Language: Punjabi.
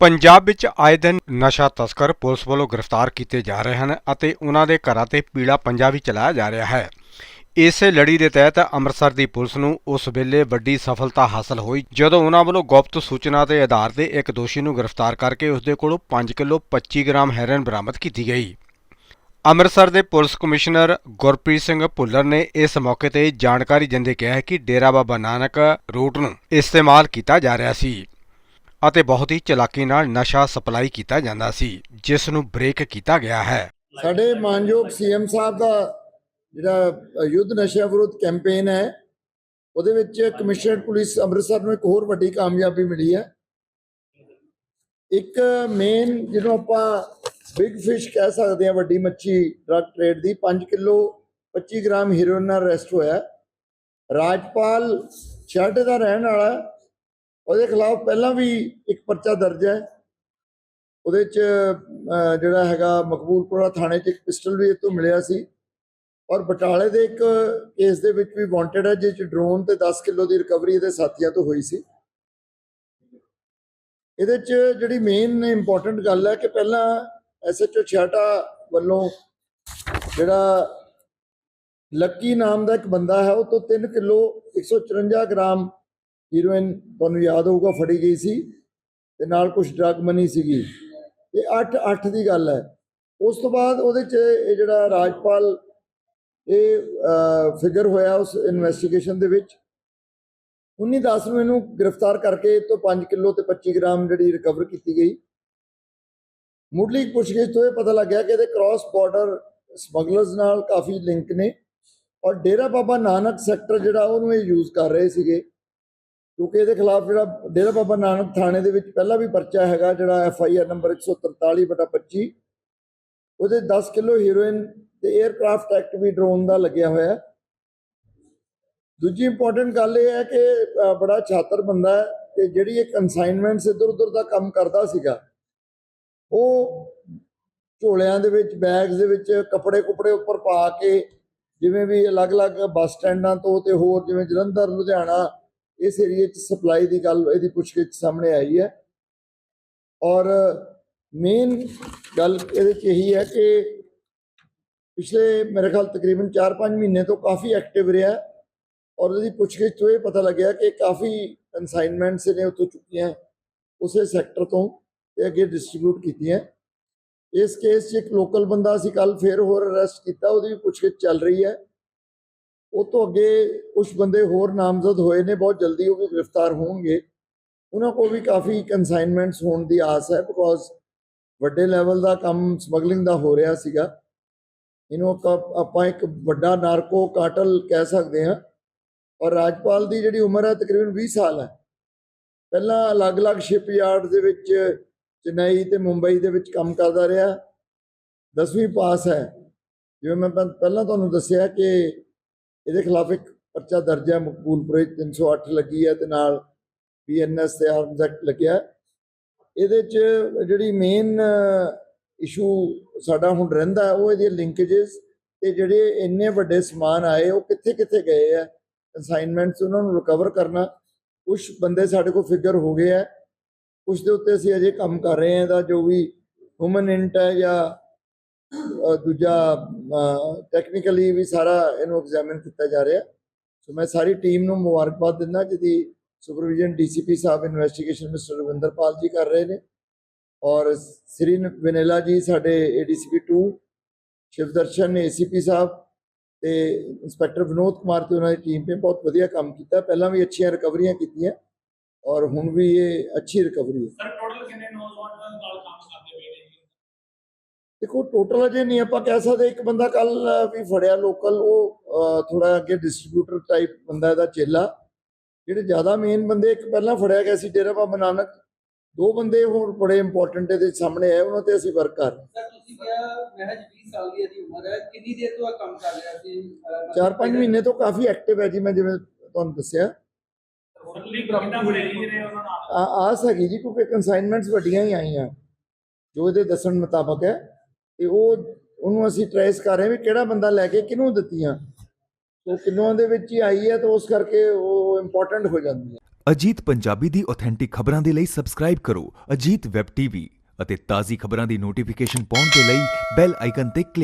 ਪੰਜਾਬ ਵਿੱਚ ਆਏ ਦਿਨ ਨਸ਼ਾ ਤਸਕਰ ਪੁਲਿਸ ਵੱਲੋਂ ਗ੍ਰਿਫਤਾਰ ਕੀਤੇ ਜਾ ਰਹੇ ਹਨ ਅਤੇ ਉਹਨਾਂ ਦੇ ਘਰਾਂ ਤੇ ਪੀਲਾ ਪੰਜਾ ਵੀ ਚਲਾਇਆ ਜਾ ਰਿਹਾ ਹੈ। ਇਸੇ ਲੜੀ ਦੇ ਤਹਿਤ ਅੰਮ੍ਰਿਤਸਰ ਦੀ ਪੁਲਿਸ ਨੂੰ ਉਸ ਵੇਲੇ ਵੱਡੀ ਸਫਲਤਾ ਹਾਸਲ ਹੋਈ, ਜਦੋਂ ਉਹਨਾਂ ਵੱਲੋਂ ਗੁਪਤ ਸੂਚਨਾ ਦੇ ਆਧਾਰ ਤੇ ਇੱਕ ਦੋਸ਼ੀ ਨੂੰ ਗ੍ਰਿਫਤਾਰ ਕਰਕੇ ਉਸ ਦੇ ਕੋਲੋਂ 5 ਕਿਲੋ 25 ਗ੍ਰਾਮ ਹੈਰੋਇਨ ਬਰਾਮਦ ਕੀਤੀ ਗਈ। ਅੰਮ੍ਰਿਤਸਰ ਦੇ ਪੁਲਿਸ ਕਮਿਸ਼ਨਰ ਗੁਰਪ੍ਰੀਤ ਸਿੰਘ ਭੁੱਲਰ ਨੇ ਇਸ ਮੌਕੇ ਤੇ ਜਾਣਕਾਰੀ ਦਿੰਦੇ ਕਿਹਾ ਕਿ ਡੇਰਾ ਬਾਬਾ ਨਾਨਕ ਰੂਟ ਨੂੰ ਇਸਤੇਮਾਲ ਕੀਤਾ ਜਾ ਰਿਹਾ ਸੀ। ਅਤੇ ਬਹੁਤ ਹੀ ਚਲਾਕੀ ਨਾਲ ਨਸ਼ਾ ਸਪਲਾਈ ਕੀਤਾ ਜਾਂਦਾ ਸੀ, ਜਿਸ ਨੂੰ ਬ੍ਰੇਕ ਕੀਤਾ ਗਿਆ ਹੈ। ਸਾਡੇ ਮਾਨਯੋਗ ਸੀਐਮ ਸਾਹਿਬ ਦਾ ਜਿਹੜਾ ਯੁੱਧ ਨਸ਼ਾ ਵਿਰੋਧ ਕੈਂਪੇਨ ਹੈ, ਉਹਦੇ ਵਿੱਚ ਕਮਿਸ਼ਨਰਡ ਪੁਲਿਸ ਅੰਮ੍ਰਿਤਸਰ ਨੂੰ ਇੱਕ ਹੋਰ ਵੱਡੀ ਕਾਮਯਾਬੀ ਮਿਲੀ ਹੈ। ਇੱਕ ਮੇਨ ਜਿਹਨੂੰ ਆਪਾਂ ਬਿਗ ਫਿਸ਼ ਕਹਿ ਸਕਦੇ ਹਾਂ, ਵੱਡੀ ਮੱਛੀ ਡਰਗ ਟ੍ਰੇਡ ਦੀ 5 ਕਿਲੋ 25 ਗ੍ਰਾਮ ਹੀਰੋਇਨ ਨਾਲ ਅਰੈਸਟ ਹੋਇਆ। ਰਾਜਪਾਲ ਛਾਟੇ ਦਾ ਰਹਿਣ ਵਾਲਾ ਉਹਦੇ ਖਿਲਾਫ ਪਹਿਲਾਂ ਵੀ ਇੱਕ ਪਰਚਾ ਦਰਜ ਹੈ। ਉਹਦੇ ਚ ਜਿਹੜਾ ਹੈਗਾ ਮਕਬੂਲਪੁਰਾ ਥਾਣੇ 'ਚ ਇੱਕ ਪਿਸਟਲ ਵੀ ਇਹ ਤੋਂ ਮਿਲਿਆ ਸੀ। ਔਰ ਬਟਾਲੇ ਦੇ ਇੱਕ ਕੇਸ ਦੇ ਵਿੱਚ ਵੀ ਵਾਂਟਡ ਹੈ ਜਿਸ 'ਚ ਡਰੋਨ ਤੇ 10 ਕਿਲੋ ਦੀ ਰਿਕਵਰੀ ਇਹਦੇ ਸਾਥੀਆਂ ਤੋਂ ਹੋਈ ਸੀ। ਇਹਦੇ 'ਚ ਜਿਹੜੀ ਮੇਨ ਇੰਪੋਰਟੈਂਟ ਗੱਲ ਹੈ ਕਿ ਪਹਿਲਾਂ ਐਸਐਚਓ ਛਾਟਾ ਵੱਲੋਂ ਜਿਹੜਾ ਲੱਕੀ ਨਾਮ ਦਾ ਇੱਕ ਬੰਦਾ ਹੈ, ਉਹ ਤੋਂ 3 ਕਿਲੋ 154 ਗ੍ਰਾਮ ਹੀਰੋਇਨ ਤੁਹਾਨੂੰ ਯਾਦ ਹੋਊਗਾ, ਫੜੀ ਗਈ ਸੀ ਤੇ ਨਾਲ ਕੁਝ ਡਰਗ ਮਨੀ ਸੀਗੀ। ਇਹ 8 8 ਦੀ ਗੱਲ ਹੈ। ਉਸ ਤੋਂ ਬਾਅਦ ਉਹਦੇ ਚ ਇਹ ਜਿਹੜਾ ਰਾਜਪਾਲ, ਇਹ ਫਿਗਰ ਹੋਇਆ ਉਸ ਇਨਵੈਸਟੀਗੇਸ਼ਨ ਦੇ ਵਿੱਚ। 19 10 ਨੂੰ ਇਹਨੂੰ ਗ੍ਰਿਫਤਾਰ ਕਰਕੇ ਇਹ ਤੋਂ 5 ਕਿਲੋ ਤੇ 25 ਗ੍ਰਾਮ ਜਿਹੜੀ ਰਿਕਵਰ ਕੀਤੀ ਗਈ। ਮੁੱਢਲੀ ਪੁੱਛਗਿੱਛ ਤੋਂ ਇਹ ਪਤਾ ਲੱਗਿਆ ਕਿ ਇਹਦੇ ਕ੍ਰਾਸ ਬਾਰਡਰ ਸਮਗਲਰਸ ਨਾਲ ਕਾਫੀ ਲਿੰਕ ਨੇ। ਔਰ ਡੇਰਾ ਬਾਬਾ ਨਾਨਕ ਸੈਕਟਰ ਜਿਹੜਾ ਉਹਨੂੰ ਇਹ ਯੂਜ਼ ਕਰ ਰਹੇ ਸੀਗੇ। ਕਿਉਂਕਿ ਇਹਦੇ ਖਿਲਾਫ ਜਿਹੜਾ ਡੇਰਾ ਬਾਬਾ ਨਾਨਕ ਥਾਣੇ ਦੇ ਵਿੱਚ ਪਹਿਲਾਂ ਵੀ ਪਰਚਾ ਹੈਗਾ, ਜਿਹੜਾ ਐਫ ਆਈ ਆਰ ਨੰਬਰ 143 ਬਟਾ 25 ਉਹਦੇ 10 ਕਿਲੋ ਹੀਰੋਇਨ ਤੇ 에ਅਰਕ੍ਰਾਫਟ ਐਕਟ ਵੀ ਡਰੋਨ ਦਾ ਲੱਗਿਆ ਹੋਇਆ ਦੂਜੀ ਇੰਪੋਰਟੈਂਟ ਗੱਲ ਇਹ ਹੈ ਕਿ ਬੜਾ ਛਾਤਰ ਬੰਦਾ ਹੈ ਤੇ ਜਿਹੜੀ ਇਹ ਕਨਸਾਈਨਮੈਂਟਸ ਇੱਧਰ ਉੱਧਰ ਦਾ ਕੰਮ ਕਰਦਾ ਸੀਗਾ, ਉਹ ਝੋਲਿਆਂ ਦੇ ਵਿੱਚ ਬੈਗਸ ਦੇ ਵਿੱਚ, ਕੱਪੜੇ ਕੁਪੜੇ ਉੱਪਰ ਪਾ ਕੇ, ਜਿਵੇਂ ਵੀ ਅਲੱਗ-ਅਲੱਗ ਬੱਸ ਸਟੈਂਡਾਂ ਤੋਂ ਤੇ ਹੋਰ ਜਿਵੇਂ ਜਲੰਧਰ, ਲੁਧਿਆਣਾ ਇਸ ਏਰੀਏ 'ਚ ਸਪਲਾਈ ਦੀ ਗੱਲ ਇਹਦੀ ਪੁੱਛਗਿੱਛ ਸਾਹਮਣੇ ਆਈ ਹੈ। ਔਰ ਮੇਨ ਗੱਲ ਇਹਦੇ 'ਚ ਇਹੀ ਹੈ ਕਿ ਪਿਛਲੇ ਮੇਰੇ ਖਿਆਲ ਤਕਰੀਬਨ 4-5 ਮਹੀਨੇ ਤੋਂ ਕਾਫੀ ਐਕਟਿਵ ਰਿਹਾ ਔਰ ਇਹਦੀ ਪੁੱਛਗਿੱਛ ਤੋਂ ਇਹ ਪਤਾ ਲੱਗਿਆ ਕਿ ਕਾਫੀ ਕਨਸਾਈਨਮੈਂਟਸ ਨੇ ਉੱਥੋਂ ਚੁੱਕੀਆਂ ਉਸੇ ਸੈਕਟਰ ਤੋਂ ਤੇ ਅੱਗੇ ਡਿਸਟ੍ਰੀਬਿਊਟ ਕੀਤੀਆਂ। ਇਸ ਕੇਸ 'ਚ ਇੱਕ ਲੋਕਲ ਬੰਦਾ ਸੀ ਕੱਲ ਫੇਰ ਹੋਰ ਅਰੈਸਟ ਕੀਤਾ, ਉਹਦੀ ਵੀ ਪੁੱਛਗਿੱਛ ਚੱਲ ਰਹੀ ਹੈ। ਉਹ ਤੋਂ ਅੱਗੇ ਕੁਝ ਬੰਦੇ ਹੋਰ ਨਾਮਜ਼ਦ ਹੋਏ ਨੇ, ਬਹੁਤ ਜਲਦੀ ਉਹ ਵੀ ਗ੍ਰਿਫਤਾਰ ਹੋਣਗੇ। ਉਹਨਾਂ ਕੋਲ ਵੀ ਕਾਫੀ ਕਨਸਾਈਨਮੈਂਟਸ ਹੋਣ ਦੀ ਆਸ ਹੈ ਬਿਕੋਜ਼ ਵੱਡੇ ਲੈਵਲ ਦਾ ਕੰਮ ਸਮਗਲਿੰਗ ਦਾ ਹੋ ਰਿਹਾ ਸੀਗਾ। ਇਹਨੂੰ ਆਪਾਂ- ਆਪਾਂ ਇੱਕ ਵੱਡਾ ਨਾਰਕੋ ਕਾਟਲ ਕਹਿ ਸਕਦੇ ਹਾਂ। ਔਰ ਰਾਜਪਾਲ ਦੀ ਜਿਹੜੀ ਉਮਰ ਹੈ ਤਕਰੀਬਨ 20 ਸਾਲ ਹੈ। ਪਹਿਲਾਂ ਅਲੱਗ-ਅਲੱਗ ਸ਼ਿਪਯਾਰਡ ਦੇ ਵਿੱਚ ਚੇਨਈ ਤੇ ਮੁੰਬਈ ਦੇ ਵਿੱਚ ਕੰਮ ਕਰਦਾ ਰਿਹਾ। 10ਵੀਂ ਪਾਸ ਹੈ। ਜਿਵੇਂ ਮੈਂ ਪਹਿਲਾਂ ਤੁਹਾਨੂੰ ਦੱਸਿਆ ਕਿ ਇਹਦੇ ਖਿਲਾਫ ਇੱਕ ਪਰਚਾ ਦਰਜ ਹੈ, ਮਕਬੂਲਪੁਰੇ 'ਚ 308 ਲੱਗੀ ਹੈ ਤੇ ਨਾਲ ਪੀਐਨਐਸ ਤੇ ਆਰਮਸ ਐਕਟ ਲੱਗਿਆ ਇਹਦੇ 'ਚ ਜਿਹੜੀ ਮੇਨ ਇਸ਼ੂ ਸਾਡਾ ਹੁਣ ਰਹਿੰਦਾ ਹੈ, ਉਹ ਇਹਦੀਆਂ ਲਿੰਕੇजेस ਤੇ ਜਿਹੜੇ ਇੰਨੇ ਵੱਡੇ ਸਮਾਨ ਆਏ, ਉਹ ਕਿੱਥੇ ਕਿੱਥੇ ਗਏ ਆ ਅਸਾਈਨਮੈਂਟਸ ਉਹਨਾਂ ਨੂੰ ਰਿਕਵਰ ਕਰਨਾ ਕੁਝ ਬੰਦੇ ਸਾਡੇ ਕੋਲ ਫਿਗਰ ਹੋ ਗਏ ਆ ਕੁਝ ਦੇ ਉੱਤੇ ਅਸੀਂ ਅਜੇ ਕੰਮ ਕਰ ਰਹੇ ਹਾਂ, ਇਹਦਾ ਜੋ ਵੀ ਹਿਊਮਨ ਇੰਟ ਹੈ ਜਾਂ ਦੂਜਾ ਟੈਕਨੀਕਲੀ ਵੀ ਸਾਰਾ ਇਹਨੂੰ ਐਗਜ਼ਾਮਿਨ ਕੀਤਾ ਜਾ ਰਿਹਾ। ਸੋ ਮੈਂ ਸਾਰੀ ਟੀਮ ਨੂੰ ਮੁਬਾਰਕਬਾਦ ਦਿੰਦਾ, ਜਿਹਦੀ ਸੁਪਰਵਿਜ਼ਨ ਡੀਸੀਪੀ ਸਾਹਿਬ ਇਨਵੈਸਟੀਗੇਸ਼ਨ ਮਿਸਟਰ ਰਵਿੰਦਰਪਾਲ ਜੀ ਕਰ ਰਹੇ ਨੇ। ਔਰ ਸ੍ਰੀ ਵਨੇਲਾ ਜੀ ਸਾਡੇ ਏਡੀਸੀਪੀ 2 ਸ਼ਿਵਦਰਸ਼ਨ ਏਸੀਪੀ ਸਾਹਿਬ ਤੇ ਇੰਸਪੈਕਟਰ ਵਿਨੋਦ ਕੁਮਾਰ ਤੇ ਉਹਨਾਂ ਦੀ ਟੀਮ ਨੇ ਬਹੁਤ ਵਧੀਆ ਕੰਮ ਕੀਤਾ। ਪਹਿਲਾਂ ਵੀ ਅੱਛੀਆਂ ਰਿਕਵਰੀਆਂ ਕੀਤੀਆਂ, ਔਰ ਹੁਣ ਵੀ ਇਹ ਅੱਛੀ ਰਿਕਵਰੀ ਹੈ। ਸਰ ਟੋਟਲ ਕਿੰਨੇ ਨੌਜਵਾਨਾਂ ਨਾਲ ਕੰਮ ਕਰਦੇ ਪਏ ਨੇ? ਦੇਖੋ ਟੋਟਲ ਅਜੇ ਨਹੀਂ ਆਪਾਂ ਕਹਿ ਸਕਦੇ ਇੱਕ ਬੰਦਾ ਕੱਲ ਵੀ ਫੜਿਆ ਲੋਕਲ ਉਹ ਥੋੜਾ ਅੱਗੇ ਡਿਸਟ੍ਰੀਬਿਊਟਰ ਟਾਈਪ ਬੰਦਾ ਇਹਦਾ ਚੇਲਾ। ਜਿਹੜੇ ਜ਼ਿਆਦਾ ਮੇਨ ਬੰਦੇ ਇੱਕ ਪਹਿਲਾਂ ਫੜਿਆ ਗਿਆ ਸੀ ਡੇਰਾ ਬਾਬਾ ਨਾਨਕ ਦੋ ਬੰਦੇ ਹੋਰ ਬੜੇ ਇੰਪੋਰਟੈਂਟ ਇਹਦੇ ਸਾਹਮਣੇ ਆਏ ਉਹਨਾਂ ਤੇ ਅਸੀਂ ਵਰਕ ਕਰ ਰਹੇ ਸਰ ਤੁਸੀਂ ਕਿਹਾ ਮਹਿਜ 20 ਸਾਲ ਦੀ ਇਹਦੀ ਉਮਰ ਹੈ ਕਿੰਨੀ ਦੇਰ ਤੋਂ ਇਹ ਕੰਮ ਕਰ ਰਿਹਾ ਸੀ? ਚਾਰ ਪੰਜ ਮਹੀਨੇ ਤੋਂ ਕਾਫੀ ਐਕਟਿਵ ਹੈ ਜੀ ਮੈਂ ਜਿਵੇਂ ਤੁਹਾਨੂੰ ਦੱਸਿਆ। ਫੁੱਲੀ ਕਿੰਨਾ ਬੜੇ ਜੀ? ਨੇ ਉਹਨਾਂ ਨਾਲ? ਆ- ਆਸ ਹੈਗੀ ਜੀ ਕਿਉਂਕਿ ਕਨਸਾਈਨਮੈਂਟਸ ਵੱਡੀਆਂ ਹੀ ਆਈਆਂ। ਜੋ ਇਹਦੇ ਦੱਸਣ ਮੁਤਾਬਕ ਹੈ। ਤੇ ਉਹ ਉਹਨੂੰ ਅਸੀਂ ਟ੍ਰੇਸ ਕਰ ਰਹੇ ਵੀ ਕਿਹੜਾ ਬੰਦਾ ਲੈ ਕੇ ਕਿਹਨੂੰ ਦਿੱਤੀਆਂ। ਉਹ ਕਿੰਨੋਂ ਦੇ ਵਿੱਚ ਹੀ ਆਈ ਹੈ ਤਾਂ ਉਸ ਕਰਕੇ ਉਹ ਇੰਪੋਰਟੈਂਟ ਹੋ ਜਾਂਦੀ ਹੈ। ਅਜੀਤ ਪੰਜਾਬੀ ਦੀ ਆਥੈਂਟਿਕ ਖਬਰਾਂ ਦੇ ਲਈ ਸਬਸਕ੍ਰਾਈਬ ਕਰੋ ਅਜੀਤ ਵੈਬ ਟੀਵੀ ਅਤੇ ਤਾਜ਼ੀ ਖਬਰਾਂ ਦੀ ਨੋਟੀਫਿਕੇਸ਼ਨ ਪਾਉਣ ਦੇ ਲਈ ਬੈਲ ਆਈਕਨ ਤੇ ਕਲਿੱਕ